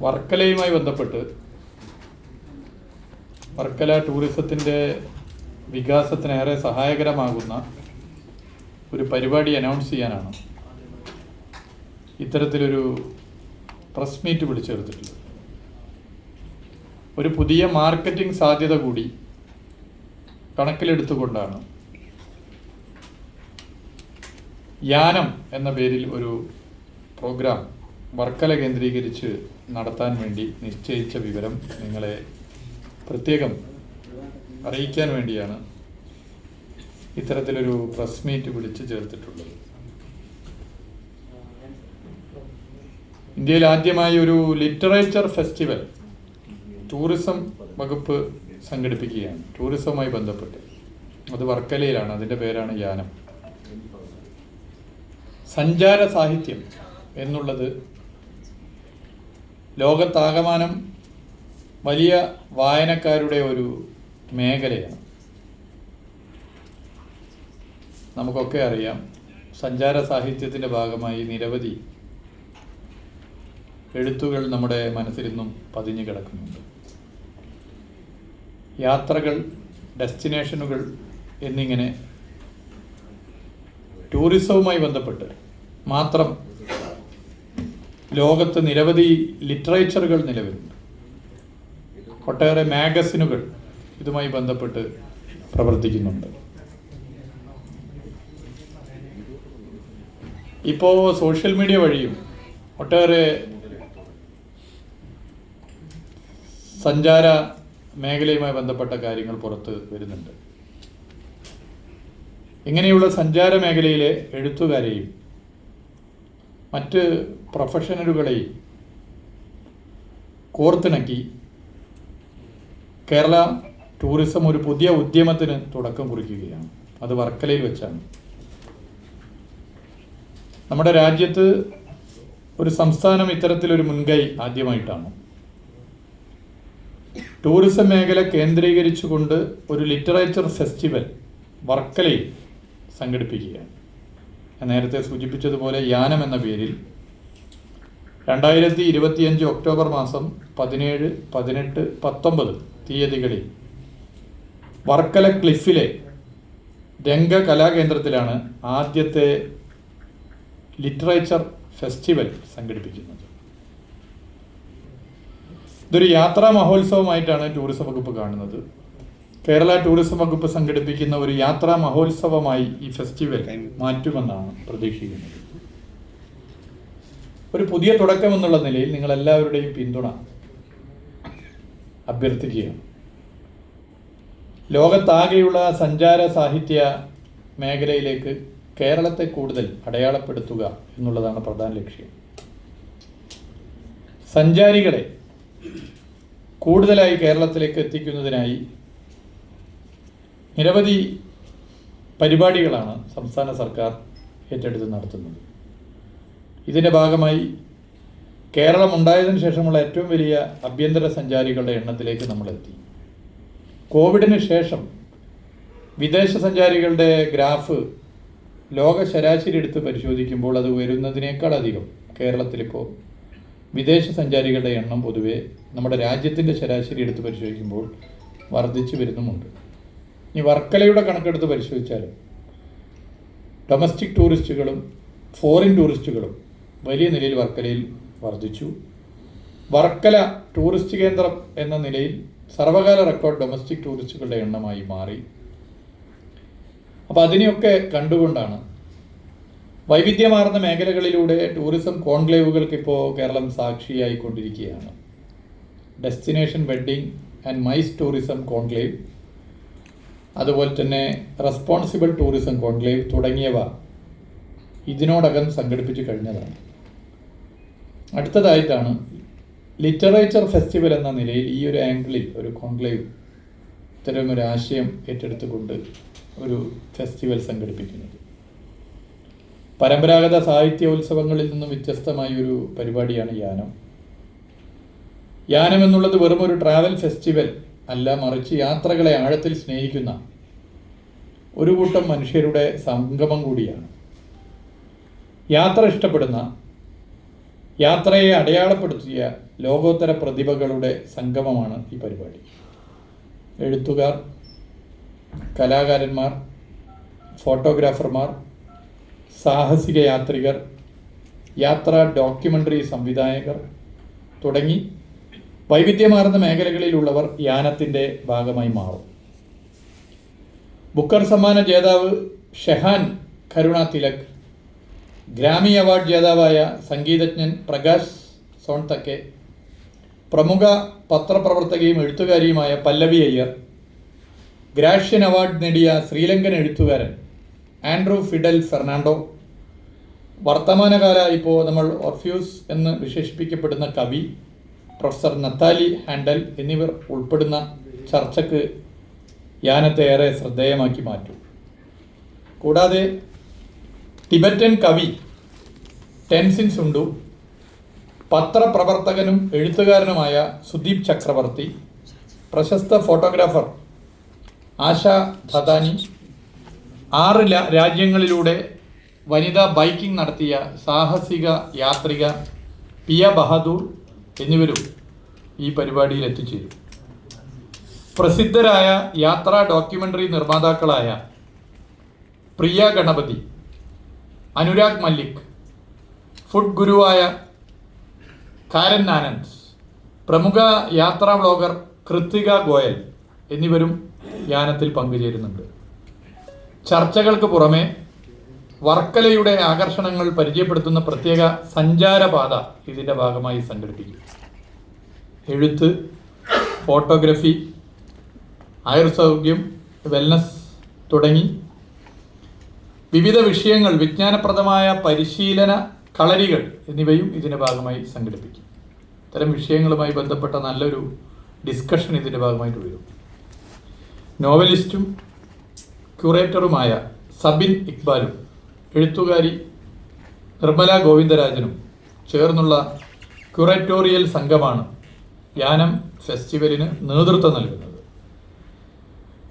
വർക്കലയുമായി ബന്ധപ്പെട്ട് വർക്കല ടൂറിസത്തിന്റെ വികാസത്തിനേറെ സഹായകരമാകുന്ന ഒരു പരിപാടി അനൗൺസ് ചെയ്യാനാണ് ഇത്തരത്തിലൊരു പ്രസ് മീറ്റ് വിളിച്ചെടുത്തിട്ടുള്ളത്. ഒരു പുതിയ മാർക്കറ്റിംഗ് സാധ്യത കൂടി കണക്കിലെടുത്തുകൊണ്ടാണ് യാനം എന്ന പേരിൽ ഒരു പ്രോഗ്രാം വർക്കല കേന്ദ്രീകരിച്ച് നടത്താൻ വേണ്ടി നിശ്ചയിച്ച വിവരം നിങ്ങളെ പ്രത്യേകം അറിയിക്കാൻ വേണ്ടിയാണ് ഇത്തരത്തിലൊരു പ്രസ് മീറ്റ് വിളിച്ച് ചേർത്തിട്ടുള്ളത്. ഇന്ത്യയിൽ ആദ്യമായി ഒരു ലിറ്ററേച്ചർ ഫെസ്റ്റിവൽ ടൂറിസം വകുപ്പ് സംഘടിപ്പിക്കുകയാണ്. ടൂറിസവുമായി ബന്ധപ്പെട്ട്. അത് വർക്കലയിലാണ്. അതിന്റെ പേരാണ് യാനം. സഞ്ചാര സാഹിത്യം എന്നുള്ളത് ലോകത്താകമാനം വലിയ വായനക്കാരുടെ ഒരു മേഖലയാണ്. നമുക്കൊക്കെ അറിയാം സഞ്ചാര സാഹിത്യത്തിന്റെ ഭാഗമായി നിരവധി എഴുത്തുകൾ നമ്മുടെ മനസ്സിലിന്നും പതിഞ്ഞു കിടക്കുന്നുണ്ട്. യാത്രകൾ ഡെസ്റ്റിനേഷനുകൾ എന്നിങ്ങനെ ടൂറിസവുമായി ബന്ധപ്പെട്ട് മാത്രം ലോകത്ത് നിരവധി ലിറ്ററേച്ചറുകൾ നിലവിലുണ്ട്. ഒട്ടേറെ മാഗസിനുകൾ ഇതുമായി ബന്ധപ്പെട്ട് പ്രവർത്തിക്കുന്നുണ്ട്. ഇപ്പോൾ സോഷ്യൽ മീഡിയ വഴിയും ഒട്ടേറെ സഞ്ചാര മേഖലയുമായി ബന്ധപ്പെട്ട കാര്യങ്ങൾ പുറത്ത് വരുന്നുണ്ട്. ഇങ്ങനെയുള്ള സഞ്ചാര മേഖലയിലെ എഴുത്തുകാരെയും മറ്റ് പ്രൊഫഷണലുകളെ കോർത്തിണക്കി കേരള ടൂറിസം ഒരു പുതിയ ഉദ്യമത്തിന് തുടക്കം കുറിക്കുകയാണ്. അത് വർക്കലയിൽ വെച്ചാണ്. നമ്മുടെ രാജ്യത്ത് ഒരു സംസ്ഥാനം ഇത്തരത്തിലൊരു മുൻകൈ ആദ്യമായിട്ടാണ്. ടൂറിസം മേഖല കേന്ദ്രീകരിച്ചുകൊണ്ട് ഒരു ലിറ്ററേച്ചർ ഫെസ്റ്റിവൽ വർക്കലയിൽ സംഘടിപ്പിക്കുകയാണ്. നേരത്തെ സൂചിപ്പിച്ചതുപോലെ യാനം എന്ന പേരിൽ രണ്ടായിരത്തി ഇരുപത്തിയഞ്ച് ഒക്ടോബർ മാസം പതിനേഴ് പതിനെട്ട് പത്തൊമ്പത് തീയതികളിൽ വർക്കല ക്ലിഫിലെ രംഗ കലാകേന്ദ്രത്തിലാണ് ആദ്യത്തെ ലിറ്ററേച്ചർ ഫെസ്റ്റിവൽ സംഘടിപ്പിക്കുന്നത്. ഇതൊരു യാത്രാ മഹോത്സവമായിട്ടാണ് ടൂറിസം വകുപ്പ് കാണുന്നത്. കേരള ടൂറിസം വകുപ്പ് സംഘടിപ്പിക്കുന്ന ഒരു യാത്രാ മഹോത്സവമായി ഈ ഫെസ്റ്റിവൽ മാറ്റുമെന്നാണ് പ്രതീക്ഷിക്കുന്നത്. ഒരു പുതിയ തുടക്കം എന്നുള്ള നിലയിൽ നിങ്ങൾ എല്ലാവരുടെയും പിന്തുണ അഭ്യർത്ഥിക്കുകയാണ്. ലോകത്താകെയുള്ള സഞ്ചാര സാഹിത്യ മേഖലയിലേക്ക് കേരളത്തെ കൂടുതൽ അടയാളപ്പെടുത്തുക എന്നുള്ളതാണ് പ്രധാന ലക്ഷ്യം. സഞ്ചാരികളെ കൂടുതലായി കേരളത്തിലേക്ക് എത്തിക്കുന്നതിനായി നിരവധി പരിപാടികളാണ് സംസ്ഥാന സർക്കാർ ഏറ്റെടുത്ത് നടത്തുന്നത്. ഇതിന്റെ ഭാഗമായി കേരളം ഉണ്ടായതിനു ശേഷമുള്ള ഏറ്റവും വലിയ ആഭ്യന്തര സഞ്ചാരികളുടെ എണ്ണത്തിലേക്ക് നമ്മളെത്തി കോവിഡിന് ശേഷം വിദേശ സഞ്ചാരികളുടെ ഗ്രാഫ് ലോക ശരാശരി എടുത്ത് പരിശോധിക്കുമ്പോൾ അത് വരുന്നതിനേക്കാൾ അധികം. കേരളത്തിലിപ്പോൾ വിദേശ സഞ്ചാരികളുടെ എണ്ണം പൊതുവെ നമ്മുടെ രാജ്യത്തിന്റെ ശരാശരി എടുത്ത് പരിശോധിക്കുമ്പോൾ വർദ്ധിച്ചു വരുന്നുമുണ്ട്. ഈ വർക്കലയുടെ കണക്കെടുത്ത് പരിശോധിച്ചാലും ഡൊമസ്റ്റിക് ടൂറിസ്റ്റുകളും ഫോറിൻ ടൂറിസ്റ്റുകളും വലിയ നിലയിൽ വർക്കലയിൽ വർദ്ധിച്ചു. വർക്കല ടൂറിസ്റ്റ് കേന്ദ്രം എന്ന നിലയിൽ സർവകാല റെക്കോർഡ് ഡൊമസ്റ്റിക് ടൂറിസ്റ്റുകളുടെ എണ്ണമായി മാറി. അപ്പോൾ അതിനെയൊക്കെ കണ്ടുകൊണ്ടാണ് വൈവിധ്യമാർന്ന മേഖലകളിലൂടെ ടൂറിസം കോൺക്ലേവുകൾക്ക് ഇപ്പോൾ Keralam സാക്ഷിയായിക്കൊണ്ടിരിക്കുകയാണ്. Destination wedding and MICE tourism conclave അതുപോലെ തന്നെ റെസ്പോൺസിബിൾ ടൂറിസം കോൺക്ലേവ് തുടങ്ങിയവ ഇതിനോടകം സംഘടിപ്പിച്ചു കഴിഞ്ഞതാണ്. അടുത്തതായിട്ടാണ് ലിറ്ററേച്ചർ ഫെസ്റ്റിവൽ എന്ന നിലയിൽ ഈ ഒരു ആംഗിളിൽ ഒരു കോൺക്ലേവ് ഇത്തരം ഒരു ആശയം ഏറ്റെടുത്തുകൊണ്ട് ഒരു ഫെസ്റ്റിവൽ സംഘടിപ്പിക്കുന്നത്. പരമ്പരാഗത സാഹിത്യോത്സവങ്ങളിൽ നിന്നും വ്യത്യസ്തമായ ഒരു പരിപാടിയാണ് യാനം. യാനം എന്നുള്ളത് വെറും ഒരു ട്രാവൽ ഫെസ്റ്റിവൽ അല്ല മറിച്ച് യാത്രകളെ ആഴത്തിൽ സ്നേഹിക്കുന്ന ഒരു കൂട്ടം മനുഷ്യരുടെ സംഗമം കൂടിയാണ്. യാത്ര ഇഷ്ടപ്പെടുന്ന യാത്രയെ അടയാളപ്പെടുത്തിയ ലോകോത്തര പ്രതിഭകളുടെ സംഗമമാണ് ഈ പരിപാടി. എഴുത്തുകാർ കലാകാരന്മാർ ഫോട്ടോഗ്രാഫർമാർ സാഹസിക യാത്രികർ യാത്രാ ഡോക്യുമെന്ററി സംവിധായകർ തുടങ്ങി വൈവിധ്യമാർന്ന മേഖലകളിലുള്ളവർ യാനത്തിന്റെ ഭാഗമായി മാറും. ബുക്കർ സമ്മാന ജേതാവ് ഷെഹാൻ കരുണ തിലക് ഗ്രാമി അവാർഡ് ജേതാവായ സംഗീതജ്ഞൻ പ്രകാശ് സോൺതക്കെ പ്രമുഖ പത്രപ്രവർത്തകയും എഴുത്തുകാരിയുമായ പല്ലവി അയ്യർ ഗ്രാഷ്യൻ അവാർഡ് നേടിയ ശ്രീലങ്കൻ എഴുത്തുകാരൻ ആൻഡ്രൂ ഫിഡൽ ഫെർണാണ്ടോ വർത്തമാനകാല ഇപ്പോൾ നമ്മൾ ഓർഫ്യൂസ് എന്ന് വിശേഷിപ്പിക്കപ്പെടുന്ന കവി പ്രൊഫസർ നത്താലി ഹാൻഡൽ എന്നിവർ ഉൾപ്പെടുന്ന ചർച്ചയ്ക്ക് യാനത്തെ ഏറെ ശ്രദ്ധേയമാക്കി മാറ്റും. കൂടാതെ ടിബറ്റൻ കവി ടെൻസിൻ സുണ്ടു പത്രപ്രവർത്തകനും എഴുത്തുകാരനുമായ സുദീപ് ചക്രവർത്തി പ്രശസ്ത ഫോട്ടോഗ്രാഫർ ആശ ധദാനി ആറ് രാജ്യങ്ങളിലൂടെ വനിതാ ബൈക്കിംഗ് നടത്തിയ സാഹസിക യാത്രിക പിയ ബഹാദൂർ എന്നിവരും ഈ പരിപാടിയിൽ എത്തിച്ചേരും. പ്രസിദ്ധരായ യാത്രാ ഡോക്യുമെന്ററി നിർമ്മാതാക്കളായ പ്രിയ ഗണപതി അനുരാഗ് മല്ലിക് ഫുഡ് ഗുരുവായ കാരൻ ആനന്ദ് പ്രമുഖ യാത്രാ വ്ളോഗർ കൃത്തിക ഗോയൽ എന്നിവരും യാനത്തിൽ പങ്കുചേരുന്നുണ്ട്. ചർച്ചകൾക്ക് പുറമെ വർക്കലയുടെ ആകർഷണങ്ങൾ പരിചയപ്പെടുത്തുന്ന പ്രത്യേക സഞ്ചാരപാത ഇതിന്റെ ഭാഗമായി സംഘടിപ്പിക്കും. എഴുത്ത് ഫോട്ടോഗ്രഫി ആയുർസൗഖ്യം വെൽനസ് തുടങ്ങി വിവിധ വിഷയങ്ങൾ വിജ്ഞാനപ്രദമായ പരിശീലന കളരികൾ എന്നിവയും ഇതിന്റെ ഭാഗമായി സംഘടിപ്പിക്കും. ഇത്തരം വിഷയങ്ങളുമായി ബന്ധപ്പെട്ട നല്ലൊരു ഡിസ്കഷൻ ഇതിന്റെ ഭാഗമായിട്ട് വരും. നോവലിസ്റ്റും ക്യൂറേറ്ററുമായ സബിൻ ഇക്ബാലും എഴുത്തുകാരി നിർമ്മല ഗോവിന്ദരാജനും ചേർന്നുള്ള ക്യുറേറ്റോറിയൽ സംഘമാണ് യാനം ഫെസ്റ്റിവലിന് നേതൃത്വം നൽകുന്നത്.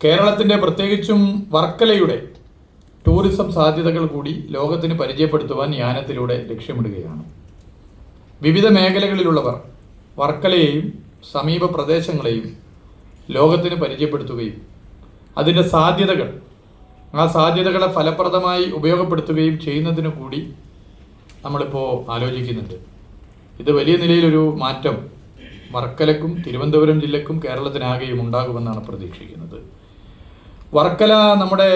കേരളത്തിന്റെ പ്രത്യേകിച്ചും വർക്കലയുടെ ടൂറിസം സാധ്യതകൾ കൂടി ലോകത്തിന് പരിചയപ്പെടുത്തുവാൻ യാനത്തിലൂടെ ലക്ഷ്യമിടുകയാണ്. വിവിധ മേഖലകളിലുള്ളവർ വർക്കലയെയും സമീപ പ്രദേശങ്ങളെയും ലോകത്തിന് പരിചയപ്പെടുത്തുകയും അതിന്റെ സാധ്യതകൾ ആ സാധ്യതകളെ ഫലപ്രദമായി ഉപയോഗപ്പെടുത്തുകയും ചെയ്യുന്നതിനു കൂടി നമ്മളിപ്പോൾ ആലോചിക്കുന്നുണ്ട്. ഇത് വലിയ നിലയിലൊരു മാറ്റം വർക്കലക്കും തിരുവനന്തപുരം ജില്ലക്കും കേരളത്തിനാകെയും ഉണ്ടാകുമെന്നാണ് പ്രതീക്ഷിക്കുന്നത്. വർക്കല നമ്മുടെ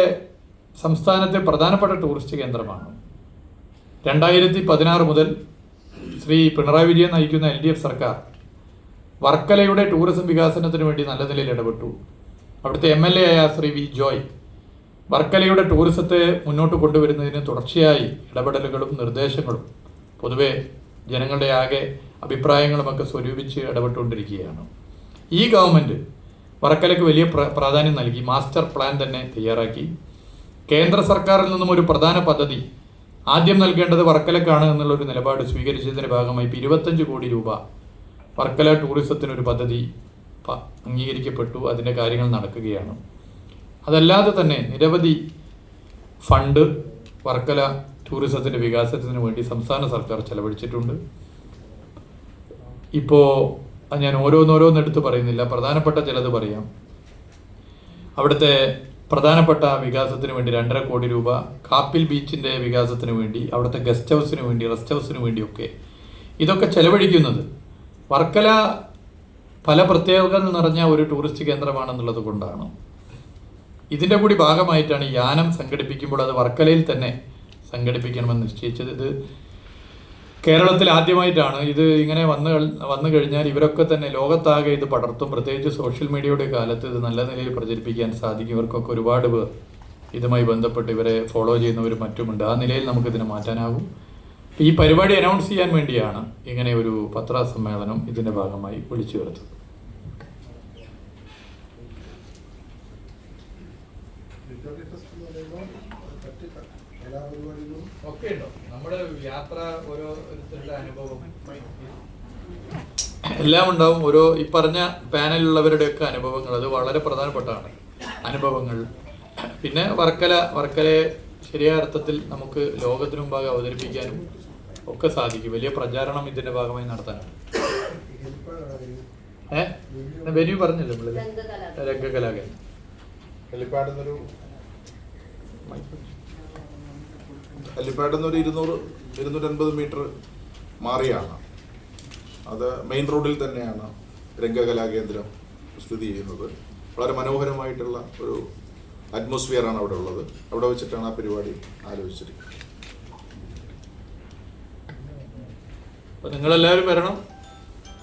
സംസ്ഥാനത്തെ പ്രധാനപ്പെട്ട ടൂറിസ്റ്റ് കേന്ദ്രമാണ്. രണ്ടായിരത്തി പതിനാറ് മുതൽ ശ്രീ പിണറായി വിജയൻ നയിക്കുന്ന എൽ ഡി എഫ് സർക്കാർ വർക്കലയുടെ ടൂറിസം വികാസനത്തിന് വേണ്ടി നല്ല നിലയിൽ ഇടപെട്ടു. അവിടുത്തെ എം എൽ എ ആയ ശ്രീ വി ജോയ് വർക്കലയുടെ ടൂറിസത്തെ മുന്നോട്ട് കൊണ്ടുവരുന്നതിന് തുടർച്ചയായി ഇടപെടലുകളും നിർദ്ദേശങ്ങളും പൊതുവെ ജനങ്ങളുടെ ആകെ അഭിപ്രായങ്ങളുമൊക്കെ സ്വരൂപിച്ച് ഇടപെട്ടുകൊണ്ടിരിക്കുകയാണ്. ഈ ഗവൺമെന്റ് വർക്കലയ്ക്ക് വലിയ പ്ര- പ്രാധാന്യം നൽകി മാസ്റ്റർ പ്ലാൻ തന്നെ തയ്യാറാക്കി. കേന്ദ്ര സർക്കാരിൽ നിന്നും ഒരു പ്രധാന പദ്ധതി ആദ്യം നൽകേണ്ടത് വർക്കലക്കാണ് എന്നുള്ളൊരു നിലപാട് സ്വീകരിച്ചതിന്റെ ഭാഗമായി ഇപ്പോൾ ഇരുപത്തഞ്ച് കോടി രൂപ വർക്കല ടൂറിസത്തിനൊരു പദ്ധതി അംഗീകരിക്കപ്പെട്ടു അതിന്റെ കാര്യങ്ങൾ നടക്കുകയാണ്. അതല്ലാതെ തന്നെ നിരവധി ഫണ്ട് വർക്കല ടൂറിസത്തിന്റെ വികാസത്തിന് വേണ്ടി സംസ്ഥാന സർക്കാർ ചെലവഴിച്ചിട്ടുണ്ട്. ഇപ്പോൾ ഞാൻ ഓരോന്നോരോന്നെടുത്ത് പറയുന്നില്ല. പ്രധാനപ്പെട്ട ചിലത് പറയാം. അവിടുത്തെ പ്രധാനപ്പെട്ട വികാസത്തിന് വേണ്ടി രണ്ടര കോടി രൂപ കാപ്പിൽ ബീച്ചിന്റെ വികാസത്തിന് വേണ്ടി അവിടുത്തെ ഗസ്റ്റ് ഹൗസിന് വേണ്ടി റെസ്റ്റ് ഹൗസിന് വേണ്ടിയൊക്കെ ഇതൊക്കെ ചെലവഴിക്കുന്നത്. വർക്കല പല പ്രത്യേകതകൾ നിറഞ്ഞ ഒരു ടൂറിസ്റ്റ് കേന്ദ്രമാണെന്നുള്ളത് കൊണ്ടാണ്. ഇതിന്റെ കൂടി ഭാഗമായിട്ടാണ് യാനം സംഘടിപ്പിക്കുമ്പോൾ അത് വർക്കലയിൽ തന്നെ സംഘടിപ്പിക്കണമെന്ന് നിശ്ചയിച്ചത്. ഇത് കേരളത്തിൽ ആദ്യമായിട്ടാണ്. ഇത് ഇങ്ങനെ വന്ന് വന്നു കഴിഞ്ഞാൽ ഇവരൊക്കെ തന്നെ ലോകത്താകെ ഇത് പടർത്തും. പ്രത്യേകിച്ച് സോഷ്യൽ മീഡിയയുടെ കാലത്ത് ഇത് നല്ല നിലയിൽ പ്രചരിപ്പിക്കാൻ സാധിക്കും. ഇവർക്കൊക്കെ ഒരുപാട് പേർ ഇതുമായി ബന്ധപ്പെട്ട് ഇവരെ ഫോളോ ചെയ്യുന്നവരും മറ്റുമുണ്ട്. ആ നിലയിൽ നമുക്കിതിനെ മാറ്റാനാകും. ഈ പരിപാടി അനൗൺസ് ചെയ്യാൻ വേണ്ടിയാണ് ഇങ്ങനെ ഒരു പത്രസമ്മേളനം ഇതിന്റെ ഭാഗമായി വിളിച്ചു ചേർത്തത്. ലിറ്റററി ഫെസ്റ്റ് എന്ന് പറയുമ്പോൾ മറ്റ് കലാപരിപാടികളും ഒക്കെ ഉണ്ടോ? നമ്മുടെ യാത്ര ഓരോരുത്തരുടെ അനുഭവം. എല്ലാം ഉണ്ടാവും ഓരോ ഈ പറഞ്ഞ പാനലിലുള്ളവരുടെയൊക്കെ അനുഭവങ്ങൾ. അത് വളരെ പ്രധാനപ്പെട്ടതാണ്. അനുഭവങ്ങൾ. പിന്നെ വർക്കല വർക്കലയെ ശരിയായ അർത്ഥത്തിൽ നമുക്ക് ലോകത്തിനു മുമ്പാകെ അവതരിപ്പിക്കാനും ഒക്കെ സാധിക്കും. വലിയ പ്രചാരണം ഇതിന്റെ ഭാഗമായി നടത്താനാണ് ഏഹ് വെന്യൂ പറഞ്ഞല്ലോ നമ്മൾ? രംഗകലാ. ഹെലിപ്പാഡിൽ നിന്നൊരു ഹെലിപ്പാഡിൽ നിന്നൊരു ഇരുന്നൂറ് ഇരുന്നൂറ്റൻപത് മീറ്റർ മാറിയാണ്. അത് മെയിൻ റോഡിൽ തന്നെയാണ് രംഗകലാ കേന്ദ്രം സ്ഥിതി ചെയ്യുന്നത്. വളരെ മനോഹരമായിട്ടുള്ള ഒരു അറ്റ്മോസ്ഫിയറാണ് അവിടെ ഉള്ളത്. അവിടെ വെച്ചിട്ടാണ് ആ പരിപാടി ആലോചിച്ചിരിക്കുന്നത്. നിങ്ങളെല്ലാവരും വരണം.